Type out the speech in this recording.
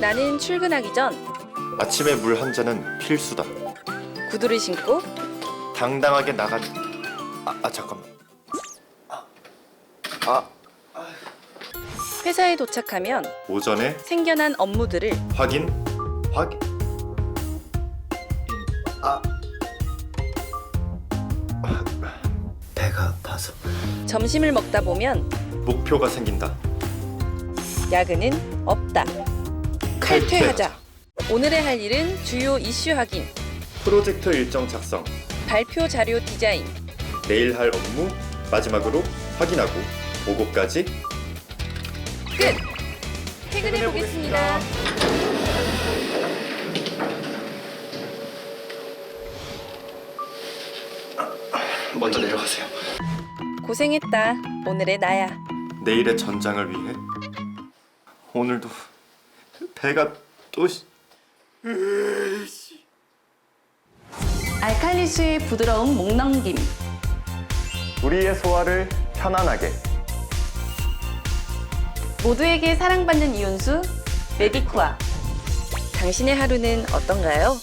나는 출근하기 전 아침에 물 한 잔은 필수다. 구두를 신고 당당하게 나가. 아, 아 잠깐만. 아, 아 회사에 도착하면 오전에 생겨난 업무들을 확인 확인. 아 배가 아파서 점심을 먹다 보면 목표가 생긴다. 야근은 없다. 칼퇴하자. 오늘의 할 일은 주요 이슈 확인, 프로젝트 일정 작성, 발표 자료 디자인, 내일 할 업무 마지막으로 확인하고 보고까지 끝! 퇴근해 보겠습니다. 먼저 내려가세요. 고생했다. 오늘의 나야. 내일의 전장을 위해 오늘도 배가 또 시- 알칼리수의 부드러운 목 넘김. 우리의 소화를 편안하게 모두에게 사랑받는 이온수 메디쿠아. 당신의 하루는 어떤가요?